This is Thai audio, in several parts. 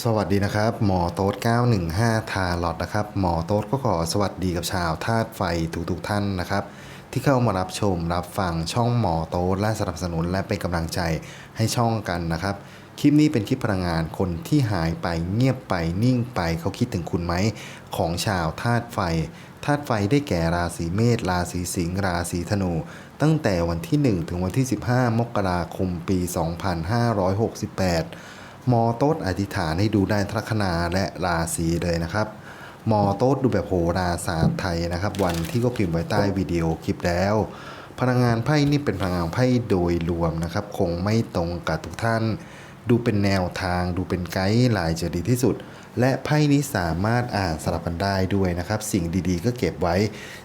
สวัสดีนะครับ หมอโต๊ด915 ทาลอดนะครับ หมอโต๊ดก็ขอสวัสดีกับชาวธาตุไฟทุกๆท่านนะครับ ที่เข้ามารับชมรับฟังช่องหมอโต๊ดและสนับสนุนและเป็นกำลังใจให้ช่องกันนะครับ คลิปนี้เป็นคลิปพลังงานคนที่หายไปเงียบไปนิ่งไปเขาคิดถึงคุณไหม ของชาวธาตุไฟธาตุไฟได้แก่ราศีเมษราศีสิงห์ราศีธนู ตั้งแต่วันที่ 1 ถึงวันที่ 15 มกราคมปี 2568 มอโต๊ดอธิษฐานให้ดูได้ทัคนาและราศีเลยนะครับมอโต๊ดดูแบบโหราศาสตร์ไทยนะครับ วันที่ก็พิมพ์ไว้ใต้วิดีโอคลิปแล้ว พลังงานไพ่นี่เป็นพลังงานไพ่โดยรวมนะครับ คงไม่ตรงกับทุกท่าน ดูเป็นแนวทางดูเป็นไกด์ไลน์จะดีที่สุด และไพ่นี้สามารถอ่านสลับกันได้ด้วยนะครับ สิ่งดีๆ ก็เก็บไว้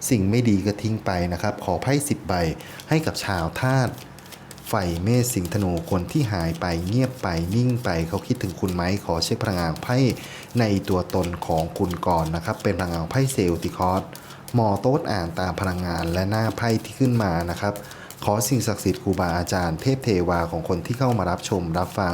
สิ่งไม่ดีก็ทิ้งไปนะครับ ขอไพ่สิบใบให้กับชาวธาตุ ไฟเมษสิงธนูคนที่หายไปเงียบไปนิ่งไปเขาคิดถึงคุณไหมขอเช็คพลังงานไพ่ในตัวตนของคุณก่อนนะครับ เป็นพลังงานไพ่เซลติคอสมอโต๊ดอ่านตามพลังงานและหน้าไพ่ที่ขึ้นมานะครับ ขอสิ่งศักดิ์สิทธิ์ครูบาอาจารย์เทพเทวาของคนที่เข้ามารับชมรับฟัง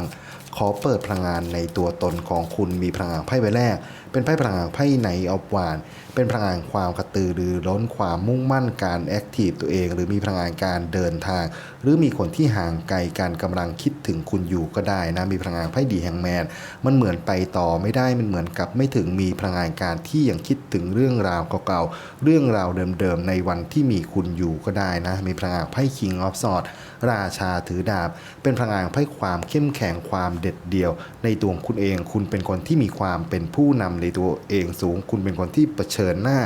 ขอเปิดพลังงานในตัวตนของคุณมีพลังงานไพ่ใบแรก เป็นไพ่พลังงานไพ่ในออบวาน เป็นพลังงานความกระตือรือร้นความมุ่งมั่นการแอคทีฟตัวเอง หรือมีพลังงานการเดินทาง หรือมีคนที่ห่างไกลกันกำลังคิดถึงคุณอยู่ก็ได้นะมีพลังงานไพ่ดีแห่งแมน มันเหมือนไปต่อไม่ได้มันเหมือนกับไม่ถึงมีพลังงานการที่ยังคิดถึงเรื่องราวเก่าๆเรื่องราวเดิมๆในวันที่มีคุณอยู่ก็ได้นะ มีพลังงานไพ่ King of Swords ราชาถือดาบ เป็นพลังงานไพ่ความเข้มแข็งความเด็ดเดี่ยว ในตัวคุณเอง คุณเป็นคนที่มีความเป็นผู้นำในตัวเองสูง คุณเป็นคนที่เผชิญหน้า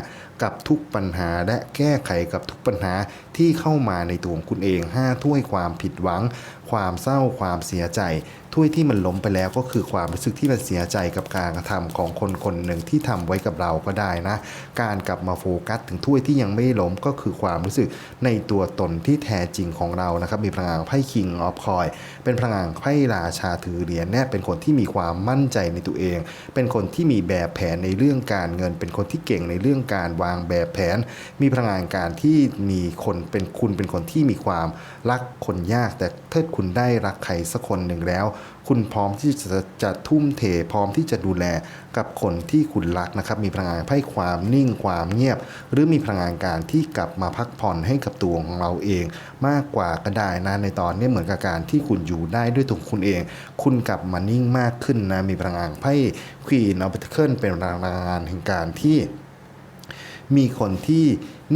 กับทุกปัญหาและแก้ไขกับทุกปัญหาที่เข้ามาในตัวของคุณเองห้าถ้วยความผิดหวัง ความเศร้าความเสียใจ ถ้วยที่มันล้มไปแล้วก็คือความรู้สึกที่มันเสียใจกับการกระทำของคนคนหนึ่งที่ทำไว้กับเราก็ได้นะ การกลับมาโฟกัสถึงถ้วยที่ยังไม่ล้มก็คือความรู้สึกในตัวตนที่แท้จริงของเรานะครับ มีพลังงานไพ่คิงออฟคอย เป็นพลังงานไพ่ราชาถือเหรียญแน่เป็นคนที่มีความมั่นใจในตัวเอง เป็นคนที่มีแบบแผนในเรื่องการเงิน เป็นคนที่เก่งในเรื่องการวางแบบแผน มีพลังงานการที่มีคนเป็นคุณเป็นคนที่มีความรักคนยากแต่ถ้าคุณได้รักใครสักคนหนึ่งแล้ว คุณพร้อมที่จะจะทุ่มเทพร้อมที่จะดูแลกับคนที่คุณรักนะครับ มีพลังงานไพ่ความนิ่งความเงียบ หรือมีพลังงานการที่กลับมาพักผ่อนให้กับตัวของเราเอง มากกว่าก็ได้นะในตอนนี้เหมือนกับการที่คุณอยู่ได้ด้วยตัวคุณเอง คุณกลับมานิ่งมากขึ้นนะมีพลังงานไพ่ควีนออฟเคิลเป็นพลังงานแห่งการที่มีคนที่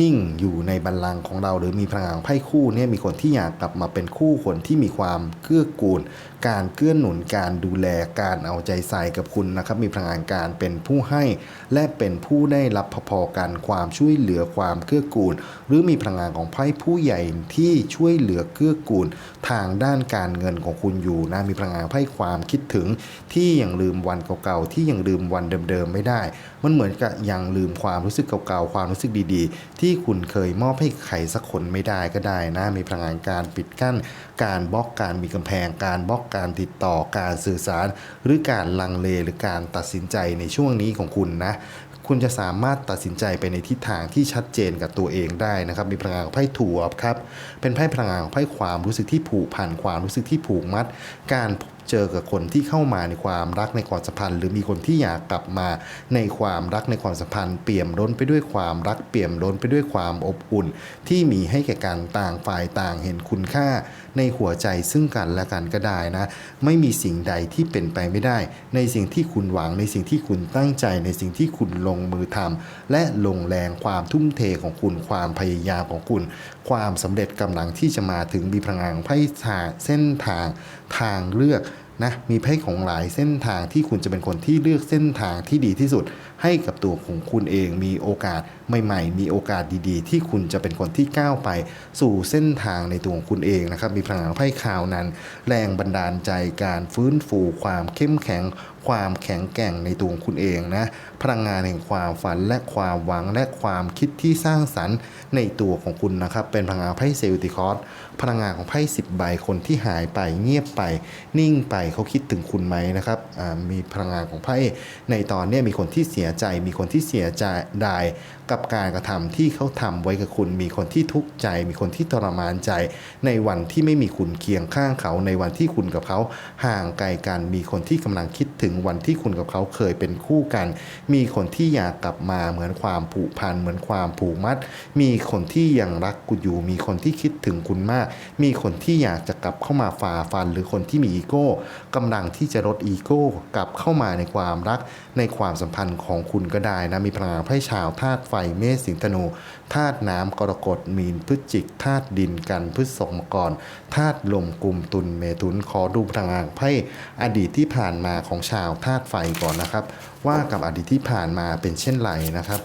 นิ่งอยู่ในบัลลังก์ของเรา หรือมีพลังงานไพ่คู่เนี่ยมีคนที่อยากกลับมาเป็นคู่คนที่มีความเกื้อกูล การเกื้อหนุนการดูแลการเอาใจใส่กับคุณนะครับ มีพลังงานการเป็นผู้ให้และเป็นผู้ได้รับพอๆกันความช่วยเหลือความเกื้อกูล หรือมีพลังงานของไพ่ผู้ใหญ่ที่ช่วยเหลือเกื้อกูล ทางด้านการเงินของคุณอยู่นะมีพลังงานไพ่ความคิดถึง ที่ยังลืมวันเก่าๆที่ยังลืมวันเดิมๆไม่ได้ มันเหมือนกับยังลืมความรู้สึกเก่าๆความรู้สึกดีๆที่คุณเคยมอบให้ใครสักคนไม่ได้ก็ได้นะมีพลังงานการปิดกั้น การบล็อกการมีกำแพง การบล็อกการติดต่อการสื่อสาร หรือการลังเลหรือการตัดสินใจในช่วงนี้ของคุณนะคุณจะสามารถตัดสินใจไปในทิศทางที่ชัดเจนกับตัวเองได้นะครับ มีพลังงานของไพ่ถูอฟครับ เป็นไพ่พลังงานของไพ่ความรู้สึกที่ผูกพันความรู้สึกที่ผูกมัด การเจอกับคนที่เข้ามาในความรักในความสัมพันธ์ หรือมีคนที่อยากกลับมาในความรักในความสัมพันธ์ เปี่ยมล้นไปด้วยความรักเปี่ยมล้นไปด้วยความอบอุ่น ที่มีให้แก่กันต่างฝ่ายต่างเห็นคุณค่า ในหัวใจซึ่งกันและกันก็ได้นะ ไม่มีสิ่งใดที่เป็นไปไม่ได้ ในสิ่งที่คุณหวังในสิ่งที่คุณตั้งใจในสิ่งที่คุณลงมือทำและลงแรงความทุ่มเทของคุณความพยายามของคุณความสำเร็จกำลังที่จะมาถึงมีพลังงานของไพ่ทางเส้นทางทางเลือกนะมีไพ่ของหลายเส้นทางที่คุณจะเป็นคนที่เลือกเส้นทางที่ดีที่สุด ให้กับตัวของคุณเองมีโอกาสใหม่ๆ มีโอกาสดีๆ ที่คุณจะเป็นคนที่ก้าวไป สู่เส้นทางในตัวของคุณเองนะครับ มีพลังงานไพ่ข่าวนั้น แรงบันดาลใจการฟื้นฟูความเข้มแข็งความแข็งแกร่งในตัวของคุณเองนะ พลังงานแห่งความฝันและความหวังและความคิดที่สร้างสรรค์ในตัวของคุณนะครับ เป็นพลังงานไพ่เซลติคอสพลังงานของไพ่สิบใบคนที่หายไปเงียบไป นิ่งไปเขาคิดถึงคุณไหมนะครับมีพลังงานของไพ่ในตอนนี้มีคนที่เสียใจ มีคนที่เสียใจได้ กับการกระทำที่เขาทำไว้กับคุณ มีคนที่ทุกข์ใจ มีคนที่ทรมานใจ ในวันที่ไม่มีคุณเคียงข้างเขา ในวันที่คุณกับเขาห่างไกลกัน มีคนที่กำลังคิดถึงวันที่คุณกับเขาเคยเป็นคู่กัน มีคนที่อยากกลับมาเหมือนความผูกพันเหมือนความผูกมัด มีคนที่ยังรักคุณอยู่ มีคนที่คิดถึงคุณมาก มีคนที่อยากจะกลับเข้ามาฝ่าฟัน หรือคนที่มีอีโก้กำลังที่จะลดอีโก้กลับเข้ามาในความรักในความสัมพันธ์ของคุณก็ได้นะมีพลังไพ่ชาวธาตุไฟเมษสิงธนูธาตุน้ำกรกฎมีนพฤศจิกธาตุดินกันพฤษภมกรธาตุลมกลุ่มตุลเมถุนขอดูพลังงานไพ่อดีตที่ผ่านมาของชาวธาตุไฟก่อนนะครับ ว่ากับอดีตที่ผ่านมาเป็นเช่นไรนะครับ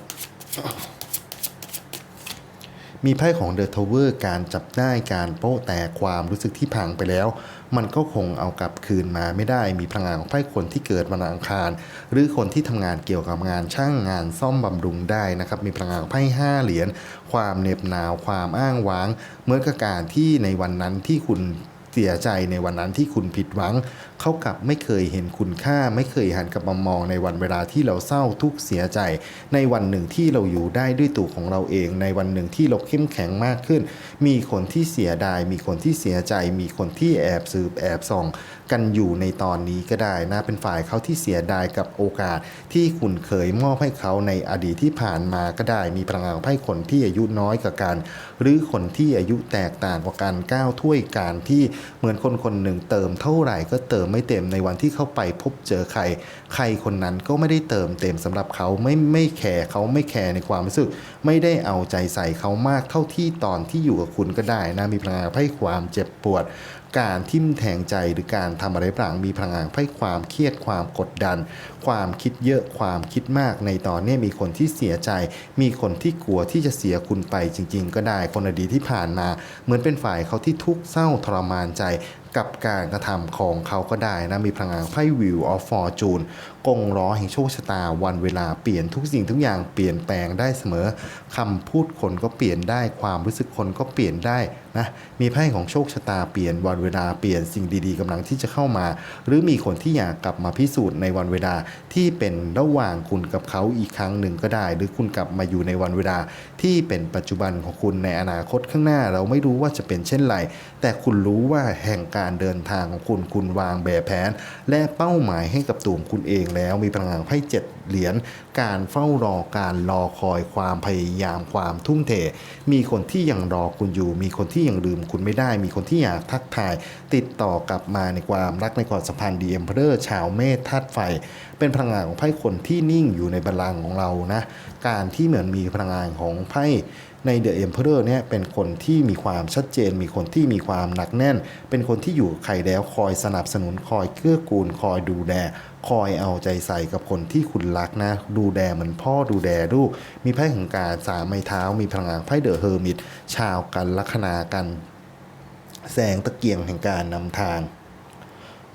มีไพ่ของเดอะทาวเวอร์การจับได้การโป๊ะแต่ความรู้สึกที่พังไปแล้ว มันก็คงเอากลับคืนมาไม่ได้มีพลังงานของไพ่คนที่เกิดวันอังคาร หรือคนที่ทำงานเกี่ยวกับงานช่างงานซ่อมบำรุงได้นะครับมีพลังงานไพ่ห้าเหรียญความเหน็บหนาวความอ้างว้าง เมื่อกับการที่ในวันนั้นที่คุณ สียใจในวันนั้นที่คุณผิดหวัง เขากลับไม่เคยเห็นคุณค่า ไม่เคยหันกลับมามองในวันเวลาที่เราเศร้าทุกเสียใจ ในวันหนึ่งที่เราอยู่ได้ด้วยตัวของเราเอง ในวันหนึ่งที่เราเข้มแข็งมากขึ้น มีคนที่เสียดาย มีคนที่เสียใจ มีคนที่แอบสืบแอบส่อง กันอยู่ในตอนนี้ก็ได้นะเป็นฝ่ายเขาที่เสียดายกับโอกาส ที่คุณเคยมอบให้เขาในอดีตที่ผ่านมาก็ได้มีพลังงานของไพ่คนที่อายุน้อยกว่ากัน หรือคนที่อายุแตกต่างกว่ากันก้าวถ้วยการที่เหมือนคนคนหนึ่งเติมเท่าไหร่ก็เติมไม่เต็มในวันที่เข้าไปพบเจอใคร ใครคนนั้นก็ไม่ได้เติมเต็มสำหรับเขาไม่ไม่แคร์เขาไม่แคร์ในความรู้สึก ไม่ได้เอาใจใส่เขามากเท่าที่ตอนที่อยู่กับคุณก็ได้นะมีพลังงานไพ่ความเจ็บปวดการทิ่มแทงใจหรือการทำอะไรบางมีพลังงานไพ่ความเครียดความกดดัน ความคิดเยอะความคิดมากในตอนนี้มีคนที่เสียใจ มีคนที่กลัวที่จะเสียคุณไปจริง ๆ ก็ได้คนอดีตที่ผ่านมา เหมือนเป็นฝ่ายเขาที่ทุกข์เศร้าทรมานใจกับการกระทำของเขาก็ได้นะ มีพลังงานไพ่วิวออฟฟอร์จูนกงล้อแห่งโชคชะตาวันเวลาเปลี่ยนทุกสิ่งทุกอย่างเปลี่ยนแปลงได้เสมอคำพูดคนก็เปลี่ยนได้ความรู้สึกคนก็เปลี่ยนได้นะมีไพ่ของโชคชะตาเปลี่ยนวันเวลาเปลี่ยนสิ่งดีๆกำลังที่จะเข้ามา หรือมีคนที่อยากกลับมาพิสูจน์ในวันเวลาที่เป็นระหว่างคุณกับเขาอีกครั้งหนึ่งก็ได้ หรือคุณกลับมาอยู่ในวันเวลาที่เป็นปัจจุบันของคุณในอนาคตข้างหน้า เราไม่รู้ว่าจะเป็นเช่นไร แต่คุณรู้ว่าแห่งการเดินทางของคุณคุณวางแบบแผน และเป้าหมายให้กับตัวคุณเองแล้วมีพลังงานไพ่เจ็ด เหรียญการเฝ้ารอการรอคอยความพยายามความทุ่มเท มีคนที่ยังรอคุณอยู่ มีคนที่ยังลืมคุณไม่ได้ มีคนที่อยากทักทาย ติดต่อกลับมาในความรักในความสัมพันธ์ดีเอ็มเพอร์ชาวเมธาตุไฟ เป็นพลังงานของไพ่คนที่นิ่งอยู่ในบัลลังก์ของเรานะ การที่เหมือนมีพลังงานของไพ่ ในเดอะเอ็มเพอร์เนี่ยเป็นคนที่มีความชัดเจน มีคนที่มีความหนักแน่น เป็นคนที่อยู่ใครแล้วคอยสนับสนุนคอยเกื้อกูล คอยดูแลคอยเอาใจใส่กับคนที่คุณรักนะ ดูแลเหมือนพ่อดูแลลูก มีไพ่ของการสามไม้เท้า มีพลังงานไพ่เดอะเฮอร์มิตชาวกันลัคนากัน แสงตะเกียงแห่งการนำทาง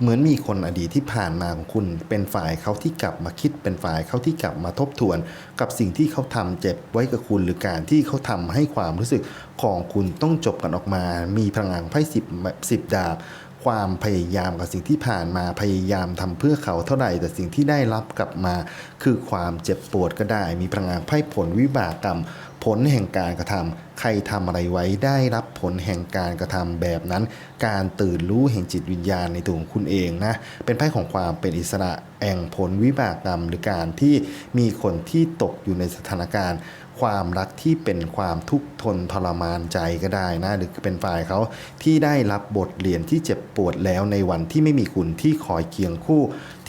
เหมือนมีคนอดีตที่ผ่านมาของคุณ เป็นฝ่ายเขาที่กลับมาคิดเป็นฝ่ายเขาที่กลับมาทบทวน กับสิ่งที่เขาทำเจ็บไว้กับคุณหรือการที่เขาทำให้ความรู้สึกของคุณต้องจบกันออกมา มีพลังงานไพ่สิบสิบดาบ ความพยายามกับสิ่งที่ผ่านมาพยายามทำเพื่อเขาเท่าไหร่ แต่สิ่งที่ได้รับกลับมา คือความเจ็บปวดก็ได้ มีพลังงานไพ่ผลวิบากกรรม ผลแห่งการกระทำใครทำอะไรไว้ได้รับผลแห่งการกระทำแบบนั้น การตื่นรู้แห่งจิตวิญญาณในตัวของคุณเองนะเป็นไพ่ของความเป็นอิสระแห่งผลวิบากกรรม หรือการที่มีคนที่ตกอยู่ในสถานการณ์ ความรักที่เป็นความทุกข์ทนทรมานใจก็ได้นะหรือเป็นฝ่ายเขาที่ได้รับบทเรียนที่เจ็บปวดแล้วในวันที่ไม่มีคุณที่คอยเคียงคู่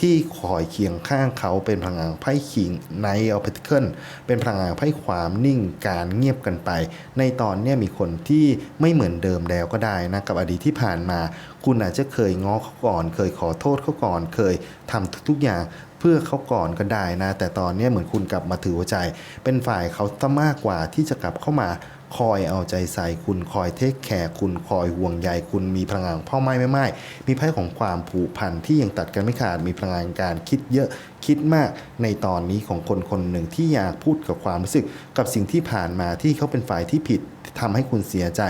ที่คอยเคียงข้างเขาเป็นพลังงานไพ่คิงไนท์ออฟเพนเคิลเป็นพลังงานไพ่ความนิ่งการเงียบกันไป ในตอนนี้มีคนที่ไม่เหมือนเดิมแล้วก็ได้นะกับอดีตที่ผ่านมา คุณอาจจะเคยง้อเขาก่อน เคยขอโทษเขาก่อน เคยทำทุกๆอย่างเพื่อเขาก่อนก็ได้นะ แต่ตอนนี้เหมือนคุณกลับมาถือหัวใจ เป็นฝ่ายเขาซะมากกว่าที่จะกลับเข้ามา คอยเอาใจใส่คุณคอยเทคแคร์คุณคอยห่วงใยคุณมีพลังงานพ่อไม้ไม่ไม้มีไพ่ของความผูกพันที่ยังตัดกันไม่ขาดมีพลังงานการคิดเยอะคิดมากในตอนนี้ของคนคนหนึ่งที่อยากพูดกับความรู้สึก กับสิ่งที่ผ่านมาที่เขาเป็นฝ่ายที่ผิดทำให้คุณเสียใจ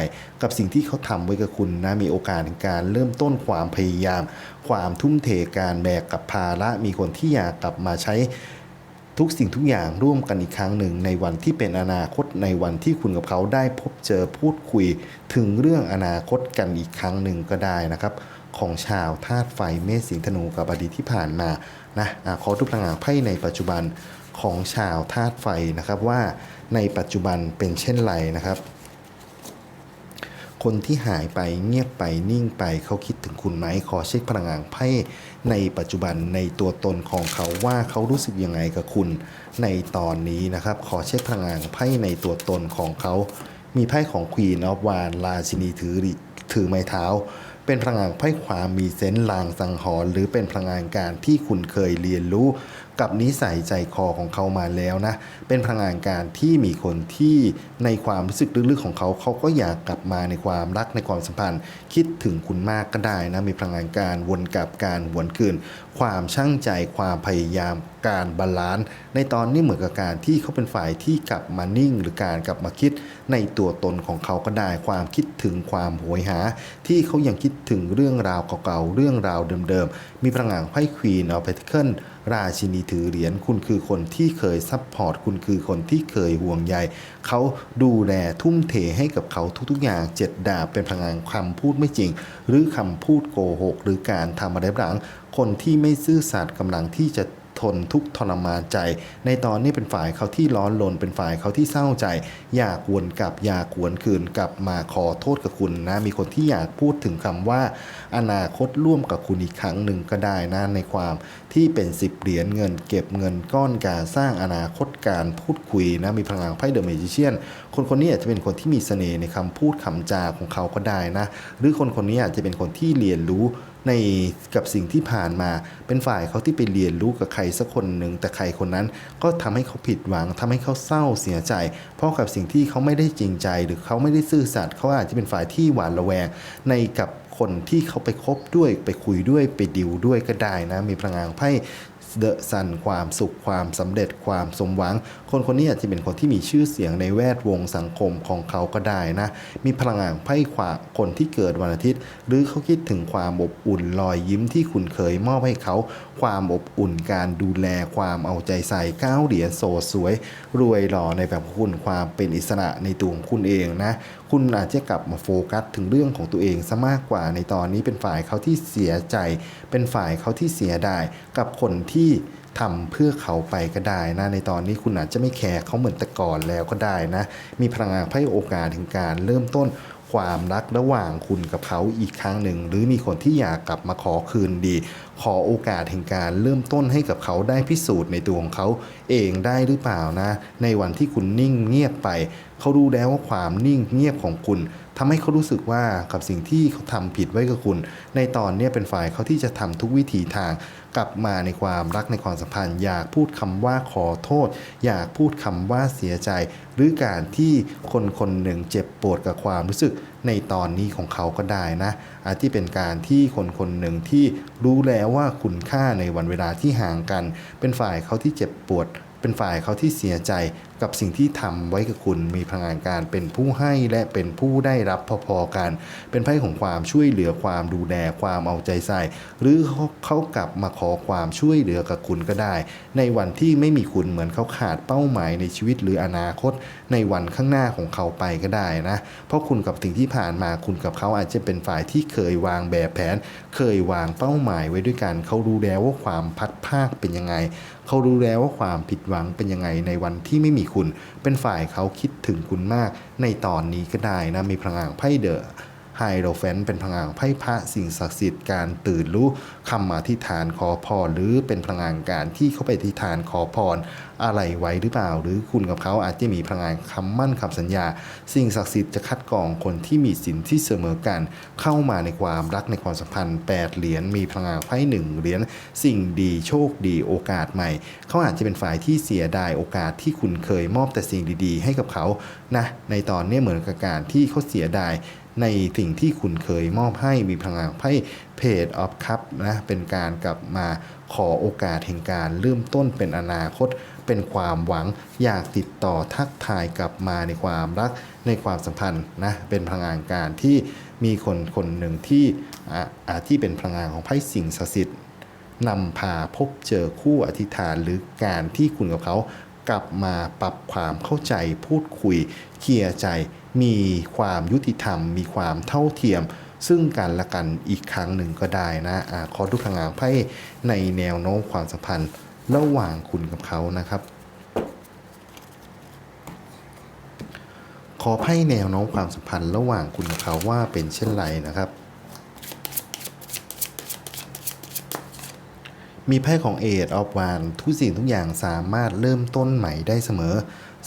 กับสิ่งที่เขาทำไว้กับคุณนะมีโอกาสในการเริ่มต้นความพยายาม ความทุ่มเทการแบกกับภาระมีคนที่อยากกลับมาใช้ ทุกสิ่งทุกอย่างร่วมกันอีกครั้งหนึ่งในวันที่เป็นอนาคตในวันที่คุณกับเขาได้พบเจอพูดคุย ถึงเรื่องอนาคตกันอีกครั้งหนึ่งก็ได้นะครับ ของชาวธาตุไฟเมษสิงห์ธนูกับอดีตที่ผ่านมานะอะขอทุกพลังงานไพ่ในปัจจุบันของชาวธาตุไฟนะครับว่าในปัจจุบันเป็นเช่นไรนะครับ คนที่หายไปเงียบไปนิ่งไปเขาคิดถึงคุณไหมขอเช็คพลังงานไพ่ ในปัจจุบันในตัวตนของเขาว่าเขารู้สึกยังไงกับคุณในตอนนี้นะครับ ขอเช็คพลังงานไพ่ในตัวตนของเขา มีไพ่ของควีนออฟวานราชินีถือถือไม้เท้า เป็นพลังงานไพ่ความมีเซนส์ลางสังหรณ์หรือเป็นพลังงานการที่คุณเคยเรียนรู้ กับนิสัยใจคอของเขามาแล้วนะ เป็นพลังงานการที่มีคนที่ในความรู้สึกลึกๆของเขาเขาก็อยากกลับมาในความรักในความสัมพันธ์ คิดถึงคุณมากก็ได้นะ มีพลังงานการวนกลับการวนคืน ความช่างใจความพยายามการบาลานซ์ในตอนนี้เหมือนกับการที่เขาเป็นฝ่ายที่กลับมานิ่ง หรือการกลับมาคิดในตัวตนของเขาก็ได้ความคิดถึงความโหยหา ที่เขายังคิดถึงเรื่องราวเก่าๆเรื่องราวเดิมๆมีพลังงานไพ่ควีนเอาไปเคิล ราชินีถือเหรียญคุณคือคนที่เคยซัพพอร์ตคุณคือคนที่เคยห่วงใยเขาดูแลทุ่มเทให้กับเขาทุกๆอย่างเจ็ดดาบเป็นพลังงานคำพูดไม่จริง หรือคำพูดโกหก หรือการทำอะไรหลังคนที่ไม่ซื่อสัตย์กำลังที่จะ ทนทุกทรมานใจ ในตอนนี้เป็นฝ่ายเขาที่ร้อนรนเป็นฝ่ายเขาที่เศร้าใจ อยากวนกลับอยากวนคืนกลับมาขอโทษกับคุณนะ มีคนที่อยากพูดถึงคำว่า อนาคตร่วมกับคุณอีกครั้งหนึ่งก็ได้นะในความที่เป็นสิบเหรียญเงินเก็บเงินก้อนการสร้างอนาคตการพูดคุยนะมีพลังไพ่เดอะเมจิเชียนคนคนนี้อาจจะเป็นคนที่มีเสน่ห์ในคำพูดคำจาของเขาก็ได้นะ หรือคนคนนี้อาจจะเป็นคนที่เรียนรู้ ในกับสิ่งที่ผ่านมา เป็นฝ่ายเขาที่ไปเรียนรู้กับใครสักคนหนึ่งแต่ใครคนนั้นก็ทำให้เขาผิดหวังทำให้เขาเศร้าเสียใจ เพราะกับสิ่งที่เขาไม่ได้จริงใจ หรือเขาไม่ได้ซื่อสัตย์เขาอาจจะเป็นฝ่ายที่หวาดระแวง ในกับคนที่เขาไปคบด้วยไปคุยด้วยไปดิวด้วยก็ได้นะ มีพลังงานไพ่ เดอะซันความสุขความสำเร็จความสมหวัง คนคนนี้อาจจะเป็นคนที่มีชื่อเสียงในแวดวงสังคมของเขาก็ได้นะ มีพลังงานไพ่ขวาคนที่เกิดวันอาทิตย์ หรือเขาคิดถึงความอบอุ่นรอยยิ้มที่คุณเคยมอบให้เขา ความอบอุ่นการดูแลความเอาใจใส่ก้าวเหรียญโสดสวย รวยหล่อในแบบคุณความเป็นอิสระในตัวของคุณเองนะคุณอาจจะกลับมาโฟกัสถึงเรื่องของตัวเองซะมากกว่าในตอนนี้เป็นฝ่ายเขาที่เสียใจ เป็นฝ่ายเขาที่เสียดายกับคนที่ทำเพื่อเขาไปก็ได้นะในตอนนี้คุณอาจจะไม่แคร์เขาเหมือนแต่ก่อนแล้วก็ได้นะ มีพลังงานไพ่โอกาสถึงการเริ่มต้นความรักระหว่างคุณกับเขาอีกครั้งหนึ่ง หรือมีคนที่อยากกลับมาขอคืนดี ขอโอกาสแห่งการเริ่มต้นให้กับเขาได้พิสูจน์ในตัวของเขาเองได้หรือเปล่านะ ในวันที่คุณนิ่งเงียบไป เขารู้แล้วว่าความนิ่งเงียบของคุณทำให้เขารู้สึกว่ากับสิ่งที่เขาทำผิดไว้กับคุณ ในตอนนี้เป็นฝ่ายเขาที่จะทำทุกวิถีทาง กลับมาในความรักในความสัมพันธ์ อยากพูดคำว่าขอโทษ อยากพูดคำว่าเสียใจ หรือการที่คนคนหนึ่งเจ็บปวดกับความรู้สึกในตอนนี้ของเขาก็ได้นะ อาจที่เป็นการที่คนคนหนึ่งที่รู้แล้วว่าคุณค่าในวันเวลาที่ห่างกัน เป็นฝ่ายเขาที่เจ็บปวด เป็นฝ่ายเขาที่เสียใจ กับสิ่งที่ทำไว้กับคุณมีพลังงานการเป็นผู้ให้และเป็นผู้ได้รับพอๆกัน เป็นไพ่ของความช่วยเหลือความดูแลความเอาใจใส่ หรือเขาเขากลับมาขอความช่วยเหลือกับคุณก็ได้ ในวันที่ไม่มีคุณเหมือนเขาขาดเป้าหมายในชีวิตหรืออนาคต ในวันข้างหน้าของเขาไปก็ได้นะเพราะคุณกับสิ่งที่ผ่านมาคุณกับเขาอาจจะเป็นฝ่ายที่เคยวางแบบแผน เคยวางเป้าหมายไว้ด้วยกัน เขารู้แล้วว่าความพัดภาคเป็นยังไง เขารู้แล้วว่าความผิดหวังเป็นยังไงในวันที่ไม่มีคุณ เป็นฝ่ายเขาคิดถึงคุณมากในตอนนี้ก็ได้นะมีพลังงานไพ่เดอะ ไฮโรแฟนเป็นพลังงานไพ่พระสิ่งศักดิ์สิทธิ์การตื่นรู้คำอธิษฐานขอพรหรือเป็นพลังงานการที่เขาไปอธิษฐานขอพรอะไรไว้หรือเปล่า หรือคุณกับเขาอาจจะมีพลังงานคำมั่นคำสัญญา สิ่งศักดิ์สิทธิ์จะคัดกรองคนที่มีสินที่เสมอกัน เข้ามาในความรักในความสัมพันธ์ 8 เหรียญมีพลังงานไพ่หนึ่งเหรียญสิ่งดีโชคดีโอกาสใหม่ เขาอาจจะเป็นฝ่ายที่เสียดายโอกาสที่คุณเคยมอบแต่สิ่งดี ๆ ให้กับเขานะในตอนนี้เหมือนกับการที่เขาเสียดาย ในสิ่งที่คุณเคยมอบให้มีพลังงานไพ่เพจออฟคัพนะเป็นการกลับมาขอโอกาสแห่งการเริ่มต้นเป็นอนาคต เป็นความหวังอยากติดต่อทักทายกลับมาในความรักในความสัมพันธ์นะเป็นพลังงานการที่มีคนคนหนึ่งที่อ่าอ่าที่เป็นพลังงานของไพ่สิ่งศักดิ์สิทธิ์นำพาพบเจอคู่อธิษฐานหรือการที่คุณกับเขากลับมาปรับความเข้าใจพูดคุยเคลียร์ใจ มีความยุติธรรม มีความเท่าเทียม ซึ่งกันและกันอีกครั้งหนึ่งก็ได้นะอาขอดูพลังานไพ่ในแนวโน้มความสัมพันธ์ระหว่างคุณกับเขานะครับ ขอไพ่แนวโน้มความสัมพันธ์ระหว่างคุณกับเขาว่าเป็นเช่นไรนะครับ มีไพ่ของเอดออฟวานทุกสิ่งทุกอย่างสามารถเริ่มต้นใหม่ได้เสมอ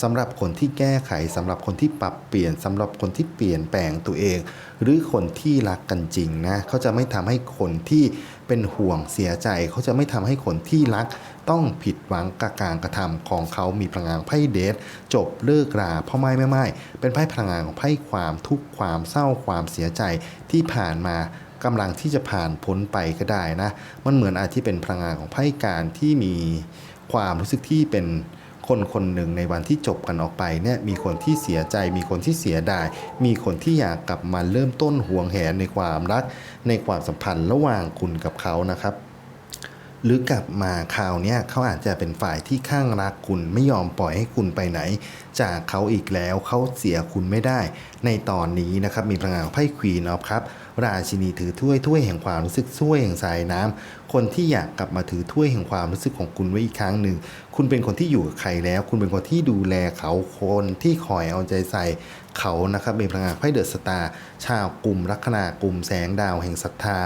สำหรับคนที่แก้ไขสำหรับคนที่ปรับเปลี่ยนสำหรับคนที่เปลี่ยนแปลงตัวเอง หรือคนที่รักกันจริงนะเขาจะไม่ทำให้คนที่เป็นห่วงเสียใจ เขาจะไม่ทำให้คนที่รักต้องผิดหวังกับการกระทำของเขามีพลังงานไพ่เดทจบเลิกราพ่อไม่ไม่ไม่เป็นไพ่พลังงานของไพ่ความทุกข์ความเศร้าความเสียใจที่ผ่านมากำลังที่จะผ่านพ้นไปก็ได้นะ มันเหมือนอาจที่เป็นพลังงานของไพ่การที่มีความรู้สึกที่เป็น คนคนหนึ่งในวันที่จบกันออกไปเนี่ยมีคนที่เสียใจ มีคนที่เสียดาย มีคนที่อยากกลับมาเริ่มต้นห่วงแหนในความรัก ในความสัมพันธ์ระหว่างคุณกับเขานะครับหรือกลับมาคราวเนี้ยเขาอาจจะเป็นฝ่ายที่ข้างรักคุณไม่ยอมปล่อยให้คุณไปไหน จากเขาอีกแล้วเขาเสียคุณไม่ได้ ในตอนนี้นะครับมีพลังงานไพ่ควีนออฟครับ ราชินีถือถ้วยถ้วยแห่งความรู้สึกถ้วยแห่งสายน้ำคนที่อยากกลับมาถือถ้วยแห่งความรู้สึกของคุณไว้อีกครั้งหนึ่ง คุณเป็นคนที่อยู่กับใครแล้ว คุณเป็นคนที่ดูแลเขาคนที่คอยเอาใจใส่เขานะครับมีพลังงานไพ่เดอะสตาร์ชาวกลุ่มลัคนากลุ่มแสงดาวแห่งศรัทธา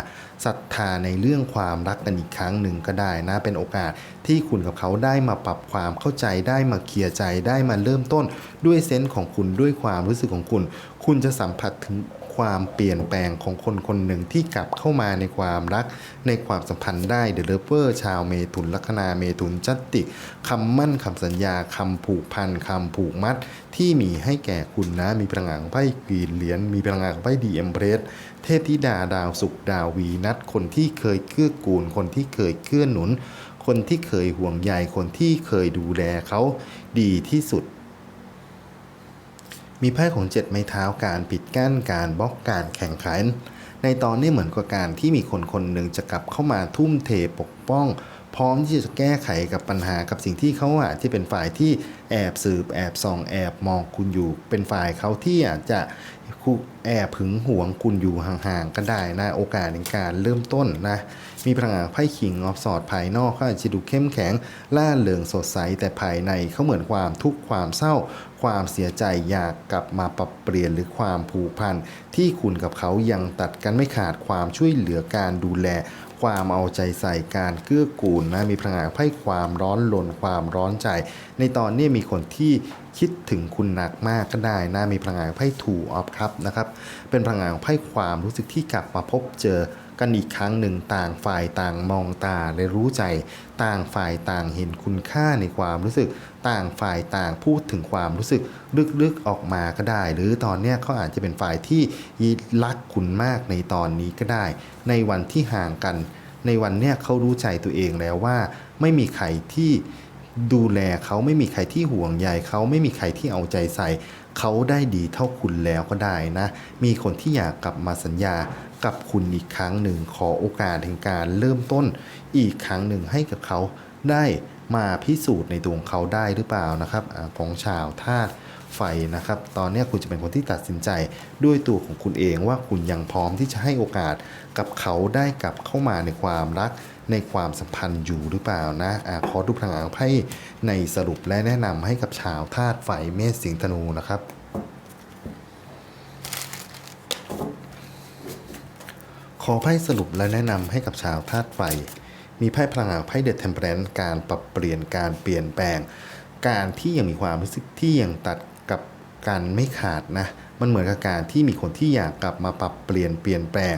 ศรัทธาในเรื่องความรักกันอีกครั้งหนึ่งก็ได้นะเป็นโอกาสที่คุณกับเขาได้มาปรับความเข้าใจได้มาเคลียร์ใจได้มาเริ่มต้น ด้วยเซนส์ของคุณด้วยความรู้สึกของคุณ คุณจะสัมผัสถึง ความเปลี่ยนแปลงของคนคนหนึ่งที่กลับเข้ามาในความรัก ในความสัมพันธ์ได้เดอะเลเวอร์ชาวเมถุนลัคนาเมถุนจัตติคำมั่นคำสัญญาคำผูกพันคำผูกมัด ที่มีให้แก่คุณนะ มีพลังงานไพ่กรีนเหรียญมีพลังงานไพ่ดีเอ็มเพรสเทพธิดาดาวสุขดาววีนัทคนที่เคยเกื้อกูลคนที่เคยเกื้อหนุน คนที่เคยห่วงใยคนที่เคยดูแลเขาดีที่สุด มีไพ่ของเจ็ดไม้เท้าการปิดกั้นการบล็อกการแข่งขัน ในตอนนี้เหมือนกับการที่มีคนคนหนึ่งจะกลับเข้ามาทุ่มเทปกป้อง พร้อมที่จะแก้ไขกับปัญหากับสิ่งที่เขาอาจจะเป็นฝ่ายที่แอบสืบแอบส่องแอบมองคุณอยู่ เป็นฝ่ายเขาที่อาจจะแอบหึงหวงคุณอยู่ห่างๆก็ได้นะโอกาสในการเริ่มต้นนะมีพลังงานไพ่ขิงออฟสอดภายนอกเขาอาจจะดูเข้มแข็งล่าเริงสดใสแต่ภายในเขาเหมือนความทุกข์ความเศร้า ความเสียใจอยากกลับมาปรับเปลี่ยนหรือความผูกพันที่คุณกับเขายังตัดกันไม่ขาดความช่วยเหลือการดูแล ความเอาใจใส่การเกื้อกูลนะมีพลังงานไพ่ความร้อนลนความร้อนใจ ในตอนนี้มีคนที่คิดถึงคุณหนักมากก็ได้นะมีพลังงานไพ่ถูออฟครับนะครับเป็นพลังงานไพ่ความรู้สึกที่กลับมาพบเจอ กันอีกครั้งหนึ่งต่างฝ่ายต่างมองตาและรู้ใจ ต่างฝ่ายต่างเห็นคุณค่าในความรู้สึก ต่างฝ่ายต่างพูดถึงความรู้สึกลึกๆออกมาก็ได้ หรือตอนเนี้ยเขาอาจจะเป็นฝ่ายที่รักคุณมากในตอนนี้ก็ได้ ในวันที่ห่างกัน ในวันเนี้ยเขารู้ใจตัวเองแล้วว่า ไม่มีใครที่ดูแลเขาไม่มีใครที่ห่วงใยเขาไม่มีใครที่เอาใจใส่ เขาได้ดีเท่าคุณแล้วก็ได้นะ มีคนที่อยากกลับมาสัญญากับคุณอีกครั้งหนึ่งขอโอกาสแห่งการเริ่มต้นอีกครั้งหนึ่งให้กับเขาได้มาพิสูจน์ในตัวของเขาได้หรือเปล่านะครับอของชาวธาตุไฟนะครับ ตอนนี้คุณจะเป็นคนที่ตัดสินใจด้วยตัวของคุณเองว่าคุณยังพร้อมที่จะให้โอกาสกับเขาได้กลับเข้ามาในความรัก ในความสัมพันธ์อยู่หรือเปล่านะอาขอดูพลังงานไพ่ในสรุปและแนะนำให้กับชาวธาตุไฟเมษสิงธนูนะครับขอไพ่สรุปและแนะนำให้กับชาวธาตุไฟ มีไพ่พลังงานไพ่เด e เทมเพลนการปรับเปลี่ยนการเปลี่ยนแปลง การที่ยังมีความรู้สึกที่ยังตัดกับกันไม่ขาดนะ มันเหมือนกับการที่มีคนที่อยากกลับมาปรับเปลี่ยนเปลี่ยนแปลง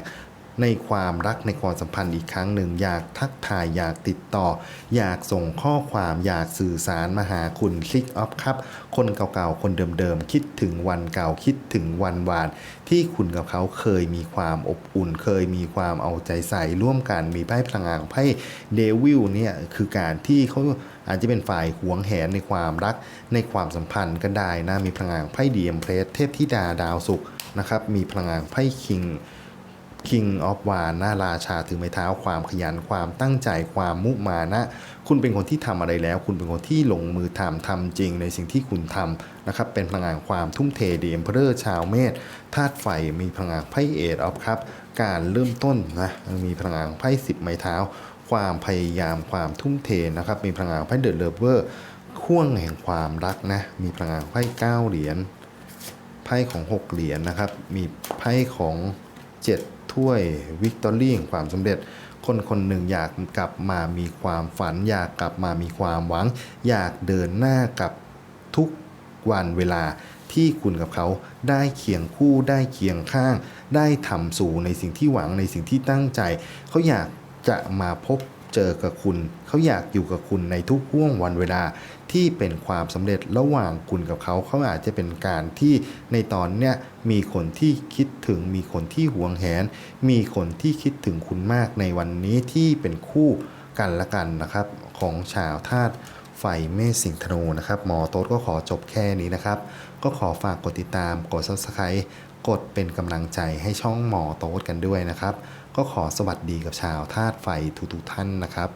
ในความรักในความสัมพันธ์อีกครั้งหนึ่ง อยากทักทายอยากติดต่อ อยากส่งข้อความอยากสื่อสารมาหาคุณคลิกออฟครับ คนเก่าๆ คนเดิมๆ คิดถึงวันเก่าคิดถึงวันวาน ที่คุณกับเขาเคยมีความอบอุ่น เคยมีความเอาใจใส่ร่วมกันมีไพ่พลังงานไพ่เดวิลเนี่ยคือการที่เขาอาจจะเป็นฝ่ายหวงแหนในความรักในความสัมพันธ์ก็ได้นะมีพลังงานไพ่เดีเอ็มเพรสเทพธิดาดาวสุขนะครับมีพลังงานไพ่คิง King of w a n หน้าราชาถือไม้เท้าความขยันความตั้งใจความมุมานะ คุณเป็นคนที่ทำอะไรแล้ว คุณเป็นคนที่ลงมือทำทำจริงในสิ่งที่คุณทำนะครับเป็นพลังงานความทุ่มเทดีเอ็มเพอร์ชาวเมษธาตุไฟมีพลังงานไพ่เอทออฟครับการเริ่มต้นนะมีพลังงานไพ่สิบไม้เท้า ความพยายามความทุ่มเทนะครับมีพลังงานไพ่เดอะเลเวอร์ข่วงแห่งความรักนะมีพลังงานไพ่เก้าเหรียญไพ่ของ 6 เหรียญนะครับ มีไพ่ของ 7 ถ้วยวิกตอรี่แห่งความสำเร็จ คนคนหนึ่งอยากกลับมามีความฝัน อยากกลับมามีความหวัง อยากเดินหน้ากับทุกวันเวลาที่คุณกับเขาได้เคียงคู่ได้เคียงข้าง ได้ทำสู่ในสิ่งที่หวังในสิ่งที่ตั้งใจ เขาอยากจะมาพบ เจอกับคุณ เขาอยากอยู่กับคุณในทุกห่วงวันเวลาที่เป็นความสำเร็จระหว่างคุณกับเขา เขาอาจจะเป็นการที่ในตอนเนี้ยมีคนที่คิดถึงมีคนที่หวงแหน มีคนที่คิดถึงคุณมากในวันนี้ที่เป็นคู่กันละกันนะครับ ของชาวธาตุไฟเมษสิงห์ธนูนะครับหมอโต๊ดก็ขอจบแค่นี้นะครับ ก็ขอฝากกดติดตามกด subscribe กดเป็นกำลังใจให้ช่องหมอโต๊ดกันด้วยนะครับ ก็ขอสวัสดีกับชาวธาตุไฟทุกๆท่านนะครับ